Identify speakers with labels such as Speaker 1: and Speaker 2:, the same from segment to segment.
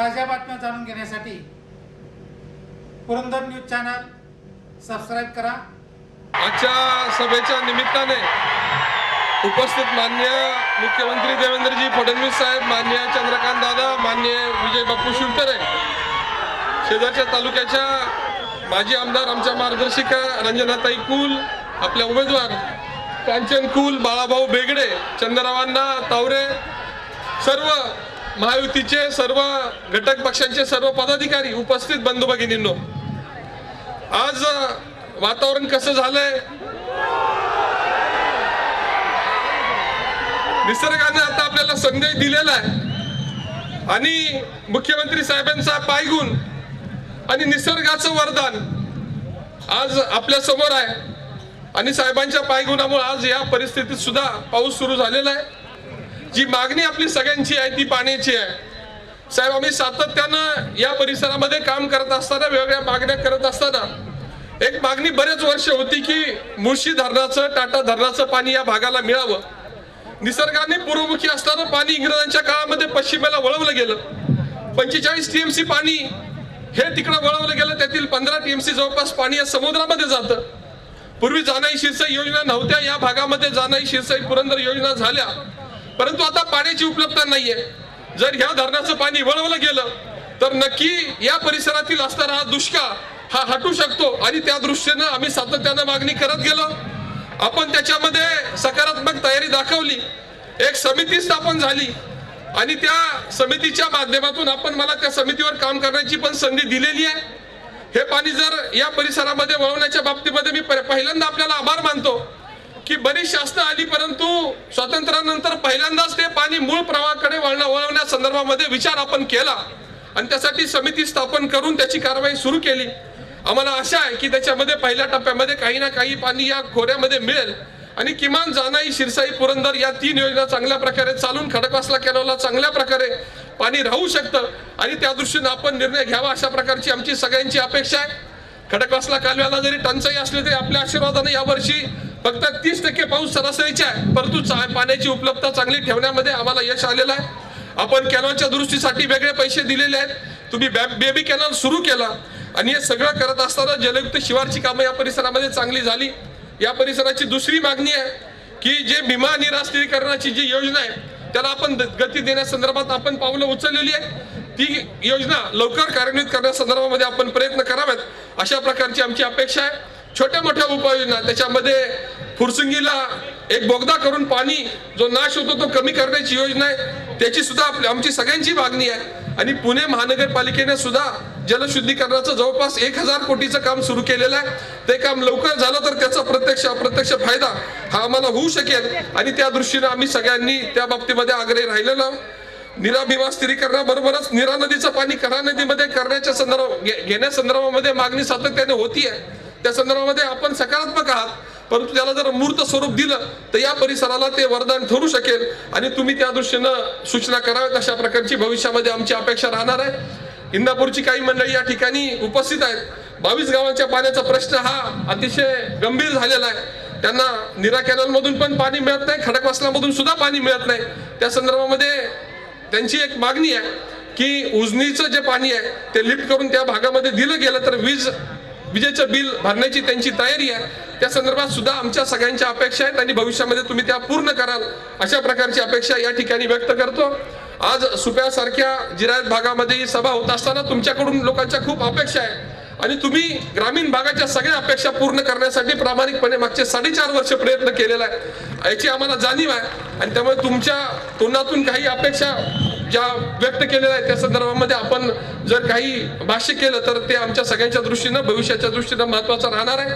Speaker 1: ताज्या बातम्या जाणून घेण्यासाठी पुरंदर न्यूज चॅनल सबस्क्राईब करा.
Speaker 2: आजच्या सभेच्या निमित्ताने उपस्थित मान्य मुख्यमंत्री देवेंद्रजी फडणवीस साहेब मान्य चंद्रकांत दादा मान्य विजय बापू शिवतरे शेजारच्या तालुक्याच्या माजी आमदार आमच्या मार्गदर्शिका रंजनाताई कुल आपल्या उमेदवार कांचन कुल बाळाभाऊ बेगडे चंद्ररावांना तावरे सर्व महायुतीचे सर्व घटक पक्षांचे सर्व पदाधिकारी उपस्थित बंधू भगिनींनो. आज वातावरण कसं झालंय? निसर्गाने आता आपल्याला संदेश दिलेला आहे. आणि मुख्यमंत्री साहेबांचा पायगुण आणि निसर्गाचं वरदान आज आपल्यासमोर आहे. आणि साहेबांच्या पायगुणामुळे आज या परिस्थितीत सुद्धा पाऊस सुरू झालेला आहे. जी मागणी आपली सगळ्यांची आहे ती पाण्याची आहे. साहेब आम्ही सातत्यानं या परिसरामध्ये काम करत असताना वेगवेगळ्या मागण्या करत असताना एक मागणी बरेच वर्ष होती की मुळशी धरणाचं टाटा धरणाचं पाणी या भागाला मिळावं. निसर्गाने पूर्वमुखी असताना पाणी इंग्रजांच्या काळामध्ये पश्चिमेला वळवलं गेलं. पंचेचाळीस टीएमसी पाणी हे तिकडं वळवलं गेलं त्यातील पंधरा टीएमसी जवळपास पाणी या समुद्रामध्ये जातं. पूर्वी जाणाई शिरसाई योजना नव्हत्या या भागामध्ये जाणाई शिरसाई पुरंदर योजना झाल्या. परंतु आता पाण्याची उपलब्धता नाहीये. जर ह्या धरणाचं पाणी वळवलं गेलं तर नक्की या परिसरातील असणारा हा दुष्काळ हा हटू शकतो आणि त्या दृष्टीनं आम्ही सातत्यानं मागणी करत गेलो. आपण त्याच्यामध्ये सकारात्मक तयारी दाखवली. एक समिती स्थापन झाली आणि त्या समितीच्या माध्यमातून आपण मला त्या समितीवर काम करण्याची पण संधी दिलेली आहे. हे पाणी जर या परिसरामध्ये वळवण्याच्या बाबतीमध्ये मी प- पहिल्यांदा आपल्याला आभार मानतो. की बरीच शासनं आली परंतु स्वातंत्र्यानंतर पहिल्यांदाच ते पाणी मूळ प्रवाहाकडे वळणा वळवण्या संदर्भामध्ये विचार आपण केला. आणि त्यासाठी समिती स्थापन करून त्याची कारवाई सुरू केली. आम्हाला आशा आहे की त्याच्यामध्ये पहिल्या टप्प्यामध्ये काही ना काही पाणी या खोऱ्यामध्ये मिळेल. आणि किमान जानाई शिरसाई पुरंदर या तीन योजना चांगल्या प्रकारे चालून खडकवासला कॅनलला चांगल्या प्रकारे पाणी राहू शकतं. आणि त्या दृष्टीनं आपण निर्णय घ्यावा अशा प्रकारची आमची सगळ्यांची अपेक्षा आहे. खडकवासला कालव्याला जरी टंचाई असली तरी आपल्या आशीर्वादाने यावर्षी फक्त तीस टक्के पाऊस सरासरीचा आहे. परंतु चा- पाण्याची उपलब्धता चांगली ठेवण्यामध्ये आम्हाला यश आलेलं आहे. आपण कॅनलच्या दुरुस्तीसाठी वेगळे पैसे दिलेले आहेत. तुम्ही बेबी कॅनॉल सुरू केला आणि हे सगळं करत असताना जलयुक्त शिवारची कामं या परिसरामध्ये चांगली झाली. या परिसराची दुसरी मागणी आहे की जे भीमा निरास्त्रीकरणाची जी योजना आहे त्याला आपण द- गती देण्यासंदर्भात आपण पावलं उचललेली आहे ती योजना लवकर कार्यान्वित करण्यासंदर्भामध्ये आपण प्रयत्न करावेत. अशा प्रकारची आमची अपेक्षा आहे. छोट्या मोठ्या उपाययोजना. त्याच्यामध्ये फुरसुंगीला एक बोगदा करून पाणी जो नाश होतो तो कमी करण्याची योजना आहे. त्याची सुद्धा आपली आमची सगळ्यांची मागणी आहे. आणि पुणे महानगरपालिकेने सुद्धा जलशुद्धीकरणाचं जवळपास एक हजार कोटीचं काम सुरू केलेलं आहे. ते काम लवकर झालं तर त्याचा प्रत्यक्ष अप्रत्यक्ष फायदा हा आम्हाला होऊ शकेल. आणि त्या दृष्टीनं आम्ही सगळ्यांनी त्या बाबतीमध्ये आग्रही राहिलेलो आहोत. निरा भीमा स्थिरीकरणाबरोबरच निरा नदीचं पाणी करा नदीमध्ये करण्याच्या संदर्भ घे- घेण्यासंदर्भामध्ये मागणी सातत्याने होती आहे त्या संदर्भामध्ये आपण सकारात्मक आहात परंतु त्याला जर मूर्त स्वरूप दिलं तर या परिसराला ते वरदान ठरू शकेल आणि तुम्ही त्या दृष्टीनं सूचना कराव्यात अशा प्रकारची भविष्यामध्ये आमची अपेक्षा राहणार आहे. इंदापूरची काही मंडळी या ठिकाणी उपस्थित आहेत. बावीस गावांच्या पाण्याचा प्रश्न हा अतिशय गंभीर झालेला आहे. त्यांना निरा कॅनलमधून पण पाणी मिळत नाही खडकवासलामधून सुद्धा पाणी मिळत नाही. त्या संदर्भामध्ये त्यांची एक मागणी आहे की उजनीचं जे पाणी आहे ते लिफ्ट करून त्या भागामध्ये दिलं गेलं तर वीज विजेचं बिल भरण्याची त्यांची तयारी आहे. त्या संदर्भात सुद्धा आमच्या सगळ्यांच्या अपेक्षा आहेत आणि भविष्यामध्ये तुम्ही त्या पूर्ण कराल अशा प्रकारची अपेक्षा या ठिकाणी व्यक्त करतो. आज सुप्यासारख्या जिरायत भागामध्ये ही सभा होत असताना तुमच्याकडून लोकांच्या खूप अपेक्षा आहे आणि तुम्ही ग्रामीण भागाच्या सगळ्या अपेक्षा पूर्ण करण्यासाठी प्रामाणिकपणे मागचे साडेचार वर्ष प्रयत्न केलेला आहे. याची आम्हाला जाणीव आहे आणि त्यामुळे तुमच्या तोंडातून काही अपेक्षा ज्या व्यक्त केलेल्या आहेत त्या संदर्भामध्ये आपण जर काही भाष्य केलं तर ते आमच्या सगळ्यांच्या दृष्टीनं भविष्याच्या दृष्टीनं महत्वाचं राहणार आहे.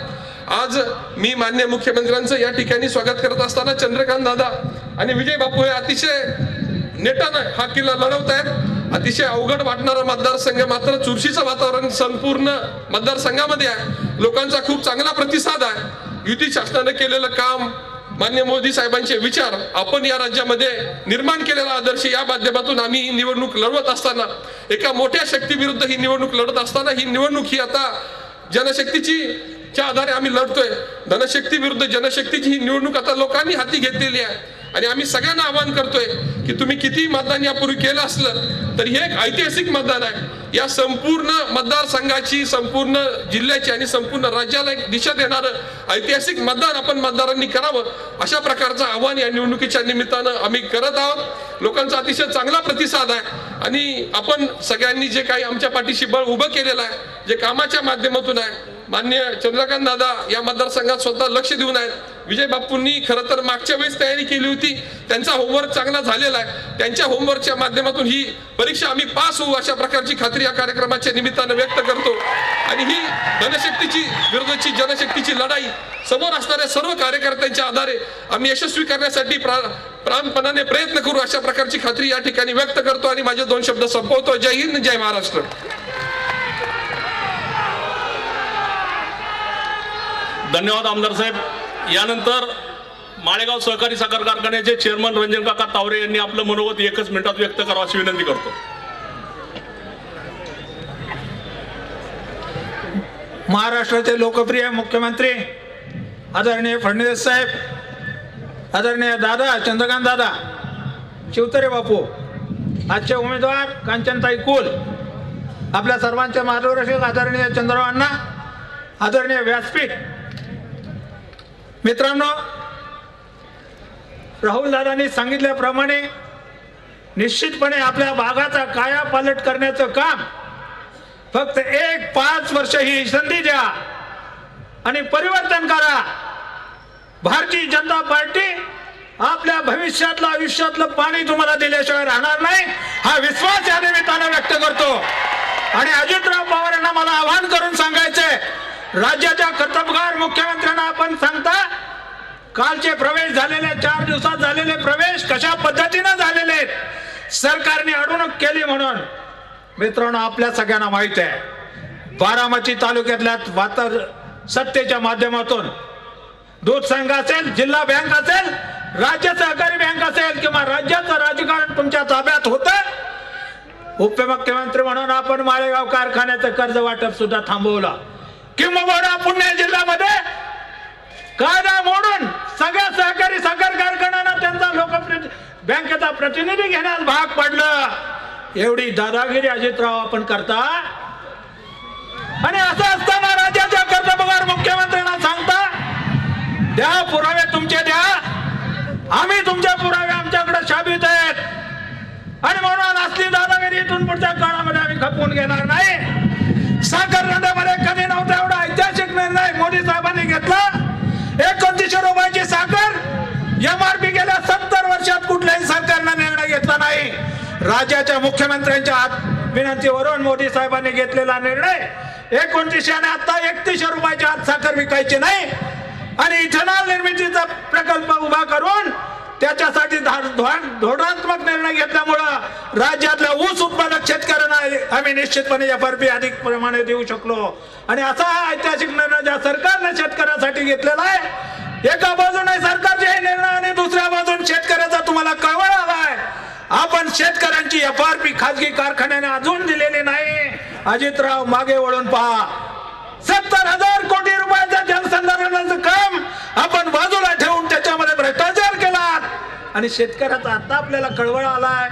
Speaker 2: आज मी मान्य मुख्यमंत्र्यांचं या ठिकाणी स्वागत करत असताना चंद्रकांत दादा आणि विजय बापू हे अतिशय नेटानं हा किल्ला लढवत आहेत. अतिशय अवघड वाटणारा मतदारसंघ मात्र चुरशीचं वातावरण संपूर्ण मतदारसंघामध्ये आहे. लोकांचा खूप चांगला प्रतिसाद आहे. युती शासनानं केलेलं काम मान्य मोदी साहेबांचे विचार आपण या राज्यामध्ये निर्माण केलेला आदर्श या माध्यमातून आम्ही ही निवडणूक लढवत असताना एका मोठ्या शक्तीविरुद्ध ही निवडणूक लढत असताना ही निवडणूक ही आता जनशक्तीची च्या आधारे आम्ही लढतोय. धनशक्ती विरुद्ध जनशक्तीची ही निवडणूक आता लोकांनी हाती घेतलेली आहे. आणि आम्ही सगळ्यांना आवाहन करतोय की तुम्ही किती मतदान यापूर्वी केलं असलं तर हे एक ऐतिहासिक मतदान आहे. या संपूर्ण मतदारसंघाची संपूर्ण जिल्ह्याची आणि संपूर्ण राज्याला एक दिशा देणारं ऐतिहासिक मतदान आपण मतदारांनी करावं अशा प्रकारचं आव्हान या निवडणुकीच्या निमित्तानं आम्ही करत आहोत. लोकांचा अतिशय चांगला प्रतिसाद आहे. आणि आपण सगळ्यांनी जे काही आमच्या पाठीशी बळ उभं केलेलं आहे जे कामाच्या माध्यमातून आहे मान्य चंद्रकांत दादा या मतदारसंघात स्वतः लक्ष देऊन आहेत. विजय बाप्पूंनी खरं तर मागच्या वेळेस तयारी केली होती. त्यांचा होमवर्क चांगला झालेला आहे. त्यांच्या होमवर्कच्या माध्यमातून ही परीक्षा आम्ही पास होऊ अशा प्रकारची खात्री या कार्यक्रमाच्या निमित्तानं व्यक्त करतो. आणि ही धनशक्तीची विरोधाची जनशक्तीची लढाई समोर असणाऱ्या सर्व कार्यकर्त्यांच्या आधारे आम्ही यशस्वी करण्यासाठी प्रा प्राणपणाने प्रयत्न करू अशा प्रकारची खात्री या ठिकाणी व्यक्त करतो आणि माझे दोन शब्द संपवतो. जय हिंद जय महाराष्ट्र.
Speaker 3: धन्यवाद आमदार साहेब. यानंतर माळेगाव सहकारी साखर कारखान्याचे चेअरमन रंजन काका तावरे यांनी आपलं मनोगत एकच मिनिटात व्यक्त करावं अशी विनंती करतो.
Speaker 4: महाराष्ट्राचे लोकप्रिय मुख्यमंत्री आदरणीय फडणवीस साहेब आदरणीय दादा चंद्रकांत दादा शिवतरे बापू आजचे उमेदवार कांचनताई कुल आपल्या सर्वांचे मार्गदर्शक आदरणीय चंद्रबाबांना आदरणीय व्यासपीठ मित्रांनो राहुल दादांनी सांगितल्याप्रमाणे निश्चितपणे आपल्या भागाचा कायापालट करण्याचं काम फक्त एक पाच वर्ष ही संधी द्या आणि परिवर्तन करा. भारतीय जनता पार्टी आपल्या भविष्यातलं आयुष्यातलं पाणी तुम्हाला दिल्याशिवाय राहणार नाही हा विश्वास या निमित्तानं व्यक्त करतो. आणि अजितराव पवार यांना मला आवाहन करून सांगायचंय राज्याच्या कर्तबगार मुख्यमंत्र्यांना आपण सांगता कालचे प्रवेश झालेले चार दिवसात झालेले प्रवेश कशा पद्धतीनं झालेले आहेत सरकारने अडवणूक केली म्हणून. मित्रांनो आपल्या सगळ्यांना माहीत आहे बारामती तालुक्यातल्या वातर सत्तेच्या माध्यमातून दूध संघ असेल जिल्हा बँक असेल राज्य सहकारी बँक असेल किंवा राज्याचं राजकारण तुमच्या ताब्यात होतं उपमुख्यमंत्री म्हणून आपण माळेगाव कारखान्याचं कर्ज वाटप सुद्धा थांबवलं. किंबहुना पुणे जिल्ह्यामध्ये कायदा मोडून सगळ्या सहकारी साखर कारखान्यांना त्यांचा लोकप्रति बँकेचा प्रतिनिधी घेण्यास भाग पडलं. एवढी दादागिरी अजितराव आपण करता. आणि असं असताना राज्याच्या कर्जपगार मुख्यमंत्र्यांना सांगता द्या पुरावे तुमचे द्या. आम्ही तुमचे पुरावे आमच्याकडे शाबित आहेत. आणि म्हणून असली दादागिरी इथून पुढच्या काळामध्ये आम्ही खपवून घेणार नाही. साखर धंद्यामध्ये कधी नव्हता एवढा ऐतिहासिक निर्णय मोदी साहेबांनी घेतला एकोणतीसशे रुपयाची साखर. एमआरपी गेल्या सत्तर वर्षात कुठल्याही सरकारनं निर्णय घेतला नाही. राज्याच्या मुख्यमंत्र्यांच्या विनंतीवरून मोदी साहेबांनी घेतलेला निर्णय. एकोणतीसशे आणि आता एकतीसशे रुपयाच्या आत साखर विकायची नाही. आणि इथेनॉल निर्मितीचा प्रकल्प उभा करून त्याच्यासाठी धोरणात्मक निर्णय घेतल्यामुळं राज्यातल्या ऊस उत्पादक शेतकऱ्यांना आम्ही निश्चितपणे एफ आर पी अधिक प्रमाणे देऊ शकलो. आणि असा हा ऐतिहासिक निर्णय ज्या सरकारने शेतकऱ्यासाठी घेतलेला आहे एका बाजूने सरकारचे हे निर्णय आणि दुसऱ्या बाजून शेतकऱ्याचा तुम्हाला कळवळ आलाय आपण शेतकऱ्यांची एफ आर पी खाजगी कारखान्याने अजून दिलेली नाही. अजितराव मागे वळून पहा. सत्तर हजार कोटी रुपयाचं जलसंधारणाचं काम आपण बाजूला ठेवून त्याच्यामध्ये भ्रष्टाचार केला आणि शेतकऱ्याचा आता आपल्याला कळवळ आलाय.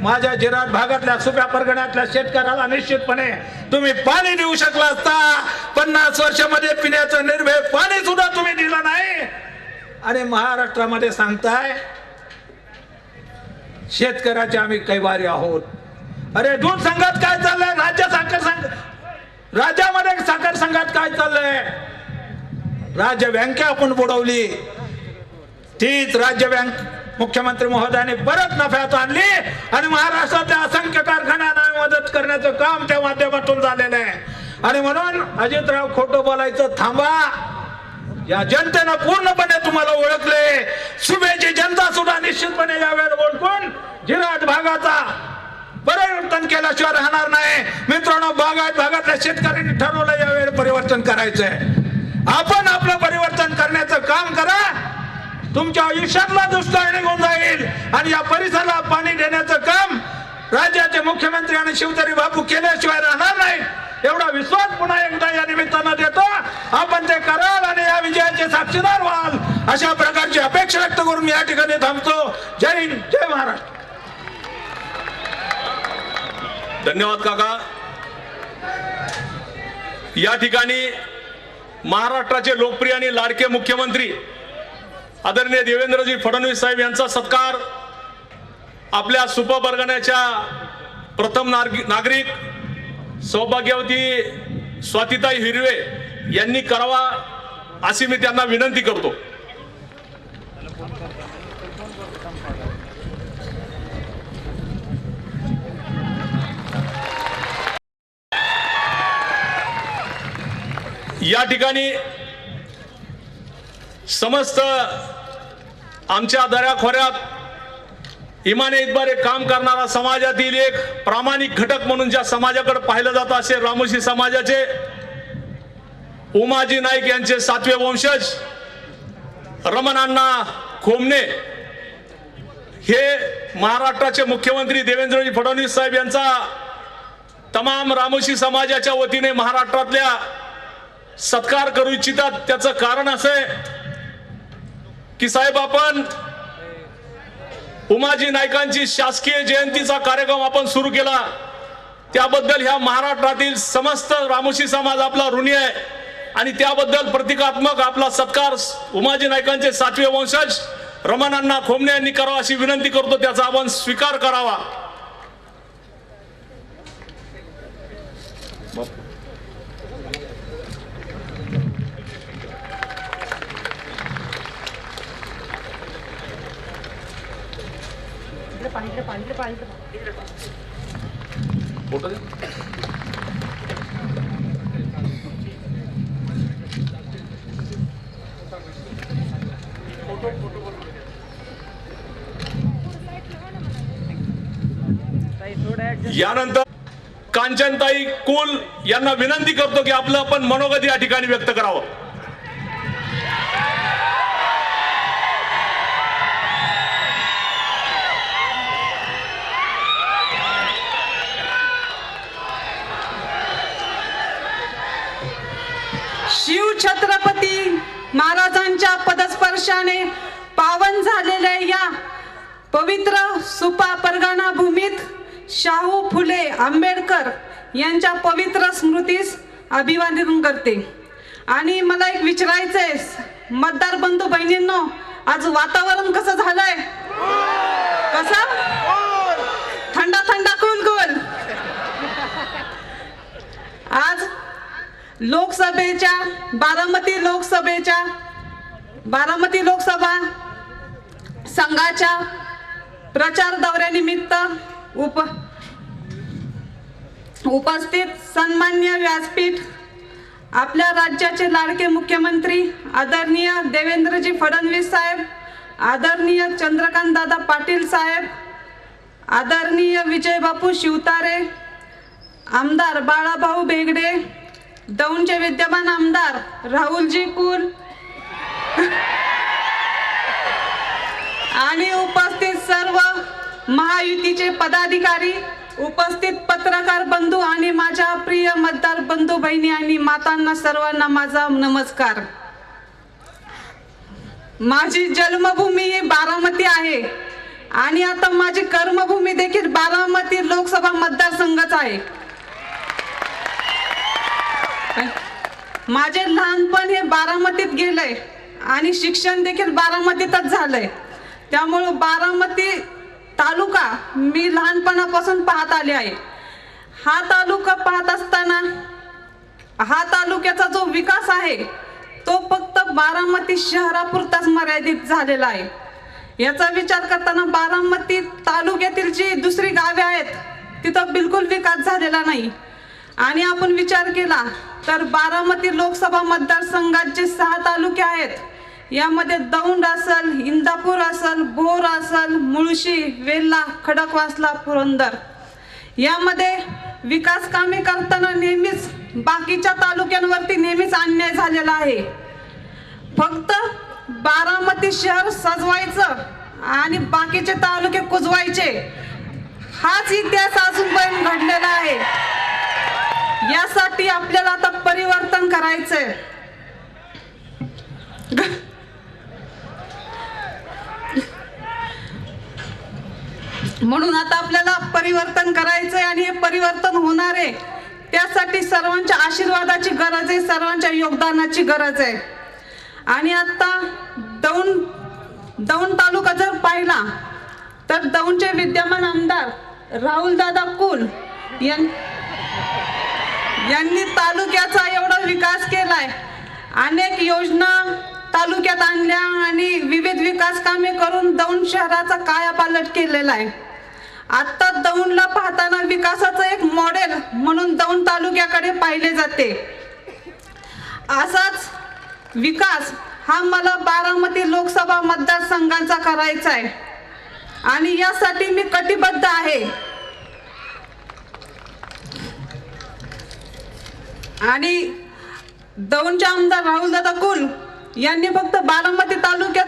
Speaker 4: माझ्या जिरात भागातल्या सुप्या परगण्यातल्या शेतकऱ्याला निश्चितपणे तुम्ही पाणी देऊ शकला असता. पन्नास वर्षामध्ये पिण्याचं निर्भय पाणी सुद्धा तुम्ही दिलं नाही. आणि महाराष्ट्रामध्ये सांगताय शेतकऱ्याचे आम्ही कैवारी आहोत. अरे दूध संघात काय चाललंय? राज्य साखर संघ राज्यामध्ये साखर संघात काय चाललंय? राज्य बँके आपण बुडवली. तीच राज्य बँक मुख्यमंत्री महोदयाने परत नफ्यात आणली आणि महाराष्ट्रातल्या असंख्य कारखान्यांना मदत करण्याचं काम त्या माध्यमातून झालेलं आहे. आणि म्हणून अजितराव खोटं बोलायचं थांबा. या जनतेनं पूर्णपणे तुम्हाला ओळखले. सुभेची जनता सुद्धा निश्चितपणे यावेळेला ओळखून जिराट भागाचा परिवर्तन केल्याशिवाय राहणार नाही. मित्रांनो बागायत भागातल्या शेतकऱ्यांनी ठरवलं यावेळी परिवर्तन करायचंय. आपण आपलं परिवर्तन करण्याचं काम करा. तुमच्या आयुष्यातला दुष्काळ निघून जाईल. आणि या परिसराला पाणी देण्याचं काम राज्याचे मुख्यमंत्री आणि शिवतरी बापू केल्याशिवाय राहणार नाही एवढा विश्वास पुन्हा एकदा या निमित्तानं देतो. आपण ते कराल आणि या विजयाचे साक्षीदार व्हाल. अशा प्रकारची अपेक्षा व्यक्त करून या ठिकाणी थांबतो. जय हिंद जय महाराष्ट्र.
Speaker 3: धन्यवाद काका. या ठिकाणी महाराष्ट्राचे लोकप्रिय आणि लाडके मुख्यमंत्री आदरणीय देवेंद्रजी फडणवीस साहेब यांचा सत्कार आपल्या सुपबरगण्याच्या प्रथम नागरिक सौभाग्यवती स्वातिताई हिरवे यांनी करावा अशी मी त्यांना विनंती करतो. या ठिकाणी समस्त आमच्या दऱ्याखोऱ्यात इमाने इतबारे काम करणारा समाजातील एक प्रामाणिक घटक म्हणून ज्या समाजाकडे पाहिलं जातं असे रामोशी समाजाचे उमाजी नाईक यांचे सातवे वंशज रमणांना खोमणे हे महाराष्ट्राचे मुख्यमंत्री देवेंद्रजी फडणवीस साहेब यांचा तमाम रामोशी समाजाच्या वतीने महाराष्ट्रातल्या सत्कार करू इच्छितात. त्याचं कारण असं आहे की साहेब आपण उमाजी नायकांची शासकीय जयंतीचा कार्यक्रम आपण सुरू केला. त्याबद्दल ह्या महाराष्ट्रातील समस्त रामोशी समाज आपला ऋणी आहे. आणि त्याबद्दल प्रतिकात्मक आपला सत्कार उमाजी नायकांचे सातवे वंशज रमणांना खोमणे यांनी करावा अशी विनंती करतो. त्याचा आपण स्वीकार करावा. यानंतर कांचनताई कुल यांना विनंती करतो की आपलं आपण मनोगत या ठिकाणी व्यक्त करावं.
Speaker 5: छत्रपती महाराजांच्या पदस्पर्शाने पावन झालेल्या या पवित्र सुपा परगाणा भूमीत शाहू फुले आंबेडकर यांच्या पवित्र स्मृतीस अभिवादन करते. आणि मला एक विचारायचं आहे मतदार बंधू बहिणींनो आज वातावरण कसं झालंय? कसं थंडा थंडा कोल कोल आज लोकसभेच्या बारामती लोकसभेच्या बारामती लोकसभा संघाच्या प्रचार दौऱ्यानिमित्त उप उपस्थित सन्मान्य व्यासपीठ आपल्या राज्याचे लाडके मुख्यमंत्री आदरणीय देवेंद्रजी फडणवीस साहेब आदरणीय चंद्रकांत दादा पाटील साहेब आदरणीय विजयबापू शिवतारे आमदार बाळाभाऊ बेगडे दौंडचे विद्यमान आमदार राहुलजी कुल. आणि उपस्थित सर्व महायुतीचे पदाधिकारी उपस्थित पत्रकार बंधू आणि माझ्या प्रिय मतदार बंधू बहिणी आणि मातांना सर्वांना माझा नमस्कार. माझी जन्मभूमी ही बारामती आहे आणि आता माझी कर्मभूमी देखील बारामती लोकसभा मतदारसंघच आहे. माझे लहानपण हे बारामतीत गेलंय आणि शिक्षण देखील बारामतीतच झालंय. त्यामुळं बारामती तालुका मी लहानपणापासून पाहत आले आहे. हा तालुका पाहत असताना हा तालुक्याचा जो विकास आहे तो फक्त बारामती शहरापुरताच मर्यादित झालेला आहे. याचा विचार करताना बारामती तालुक्यातील जी दुसरी गावे आहेत तिथं बिलकुल विकास झालेला नाही. आणि आपण विचार केला तर बारामती लोकसभा मतदारसंघात जे सहा तालुके आहेत. यामध्ये दौंड असल इंदापूर असल भोर असल मुळशी वेल्ला खडकवासला पुरंदर. यामध्ये विकास कामे करताना नेहमीच बाकीच्या तालुक्यांवरती नेहमीच अन्याय झालेला आहे. फक्त बारामती शहर सजवायचं आणि बाकीचे तालुके कुजवायचे हाच इतिहास अजूनपर्यंत घडलेला आहे. यासाठी आपल्याला आता परिवर्तन करायचंय. म्हणून आता आपल्याला परिवर्तन करायचंय आणि हे परिवर्तन होणार आहे. त्यासाठी सर्वांच्या आशीर्वादाची गरज आहे सर्वांच्या योगदानाची गरज आहे. आणि आता दौंड दौंड तालुका जर पाहिला तर दौंडचे विद्यमान आमदार राहुल दादा कुल यां यांनी तालुक्याचा एवढा विकास केलाय. अनेक योजना तालुक्यात आणल्या आणि विविध विकास कामे करून दौंड शहराचा कायापालट केलेला आहे. आत्ता दौंडला पाहताना विकासाचं एक मॉडेल म्हणून दौंड तालुक्याकडे पाहिले जाते. असाच विकास हा मला बारामती लोकसभा मतदारसंघाचा करायचा आहे. आणि यासाठी मी कटिबद्ध आहे. आणि दौंडचे आमदार राहुलदादा कुल यांनी फक्त बारामती तालुक्यात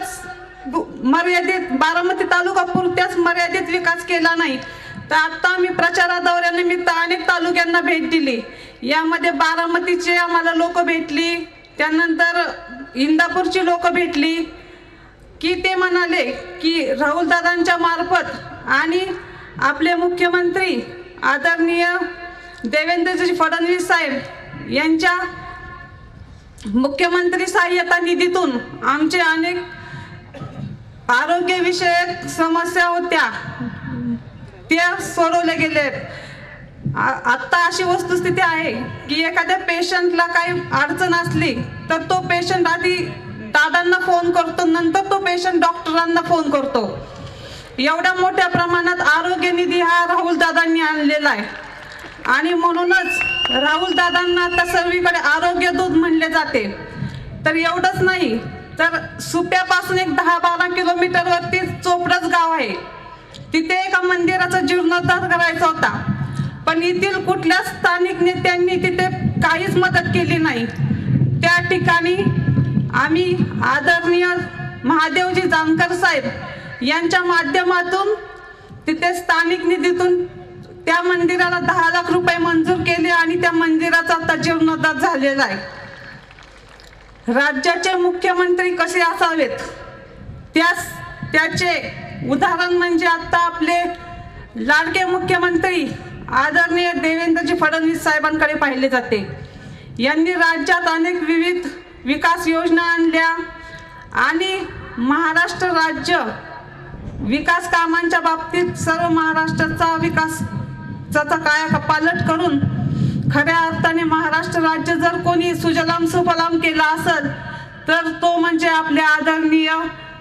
Speaker 5: गु- मर्यादित बारामती तालुका पुरत्याच मर्यादित विकास केला नाही. तर आत्ता आम्ही प्रचारा दौऱ्यानिमित्त अनेक तालुक्यांना भेट दिली. यामध्ये बारामतीचे आम्हाला लोक भेटली त्यानंतर इंदापूरची लोक भेटली की ते म्हणाले की राहुलदादांच्या मार्फत आणि आपले मुख्यमंत्री आदरणीय देवेंद्रजी फडणवीस साहेब यांच्या मुख्यमंत्री सहाय्यता निधीतून आमचे अनेक आरोग्यविषयक समस्या होत्या. त्या सोडवल्या गेलेत. आ- आत्ता अशी वस्तुस्थिती आहे की एखाद्या पेशंटला काही अडचण असली तर तो पेशंट आधी दादांना फोन करतो नंतर तो पेशंट डॉक्टरांना फोन करतो. एवढ्या मोठ्या प्रमाणात आरोग्य निधी हा राहुल दादांनी आणलेला आहे. आणि म्हणूनच राहुल दादांना आता सर्वीकडे आरोग्य दूध म्हणले जाते. तर एवढंच नाही तर सुप्यापासून एक दहा बारा किलोमीटरवरती चोपडच गाव आहे. तिथे एका मंदिराचा जीर्णोद्धार करायचा होता. पण येथील कुठल्याच स्थानिक नेत्यांनी तिथे काहीच मदत केली नाही. त्या ठिकाणी आम्ही आदरणीय महादेवजी जानकर साहेब यांच्या माध्यमातून तिथे स्थानिक निधीतून त्या मंदिराला दहा लाख रुपये मंजूर केले आणि त्या मंदिराचा आता जीर्णोद्धार झालेला आहे. राज्याचे मुख्यमंत्री कसे असावेत? त्यास त्याचे उदाहरण म्हणजे आता आपले लाडके मुख्यमंत्री आदरणीय देवेंद्रजी फडणवीस साहेबांकडे पाहिले जाते. यांनी राज्यात अनेक विविध विकास योजना आणल्या आणि महाराष्ट्र राज्य विकास कामांच्या बाबतीत सर्व महाराष्ट्राचा विकास चाचा काया पालट करून? खऱ्या अर्थाने महाराष्ट्र राज्य जर कोणी सुजलाम सुफलाम केला असेल तर तो म्हणजे आपले आदरणीय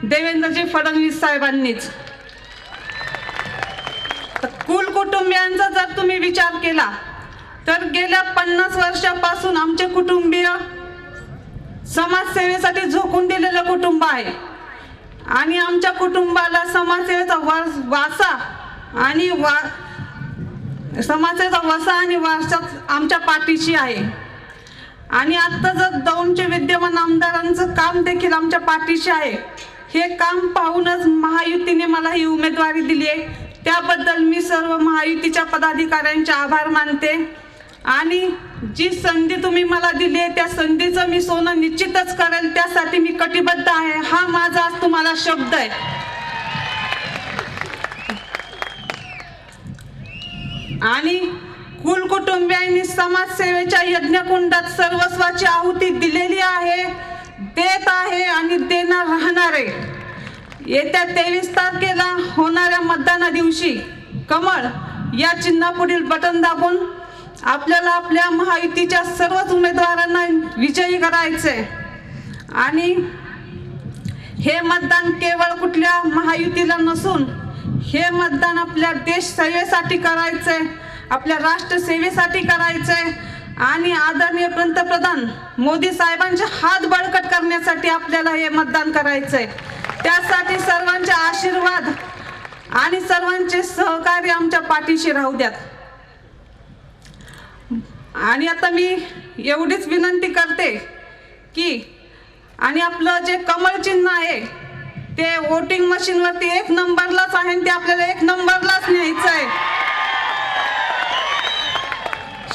Speaker 5: देवेंद्रजी फडणवीस साहेबांनीच. कुल कुटुंबियांचा जर तुम्ही विचार केला तर गेल्या पन्नास वर्षापासून आमचे कुटुंबीय समाजसेवेसाठी झोकून दिलेलं कुटुंब आहे. आणि आमच्या कुटुंबाला समाजसेवेचा वासा आणि वा समाजाचा वसा आणि वारसा आमच्या पाठीशी आहे. आणि आत्ता जर दौंडचे विद्यमान आमदारांचं काम देखील आमच्या पाठीशी आहे. हे काम पाहूनच महायुतीने मला ही उमेदवारी दिली आहे. त्याबद्दल मी सर्व महायुतीच्या पदाधिकाऱ्यांचे आभार मानते. आणि जी संधी तुम्ही मला दिली आहे त्या संधीचं मी सोनं निश्चितच करेल त्यासाठी मी कटिबद्ध आहे. हा माझा आज तुम्हाला शब्द आहे. आणि कुलकुटुंबियांनी समाजसेवेच्या यज्ञकुंडात सर्वस्वाची आहुती दिलेली आहे देत आहे आणि देणार राहणार आहे. येत्या तेवीस तारखेला होणाऱ्या मतदाना दिवशी कमळ या चिन्हापुढील बटन दाबून आपल्याला आपल्या महायुतीच्या सर्वच उमेदवारांना विजयी करायचे आणि हे मतदान केवळ कुठल्या महायुतीला नसून हे मतदान आपल्या देश सेवेसाठी करायचंय आपल्या राष्ट्र सेवेसाठी करायचंय. आणि आदरणीय पंतप्रधान मोदी साहेबांचे हात बळकट करण्यासाठी आपल्याला हे मतदान करायचंय. त्यासाठी सर्वांचे आशीर्वाद आणि सर्वांचे सहकार्य आमच्या पाठीशी राहू द्यात. आणि आता मी एवढीच विनंती करते की आणि आपलं जे कमळ चिन्ह आहे ते वोटिंग मशीन वरती एक नंबरलाच आहे आणि ते आपल्याला एक नंबरलाच न्यायचं आहे.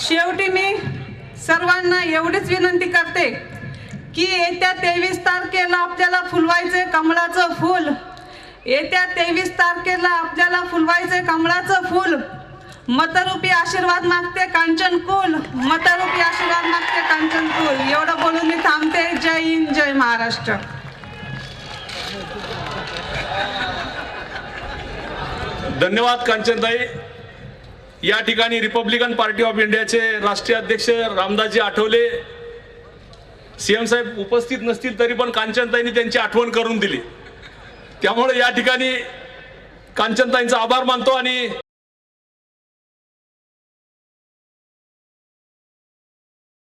Speaker 5: शेवटी मी सर्वांना एवढीच विनंती करते की येत्या तेवीस तारखेला आपल्याला फुलवायचे कमळाचं फूल. येत्या तेवीस तारखेला आपल्याला फुलवायचे कमळाचं फूल. मतरूपी आशीर्वाद मागते कांचन कुल. मतरूपी आशीर्वाद मागते कांचन कुल. एवढं बोलून मी थांबते. जय हिंद जय महाराष्ट्र.
Speaker 3: धन्यवाद कांचनताई. या ठिकाणी रिपब्लिकन पार्टी ऑफ इंडियाचे राष्ट्रीय अध्यक्ष रामदासजी आठवले. सीएम साहेब उपस्थित नसतील तरी पण कांचनताईंनी त्यांची आठवण करून दिली. त्यामुळे या ठिकाणी कांचनताईंचा आभार मानतो आणि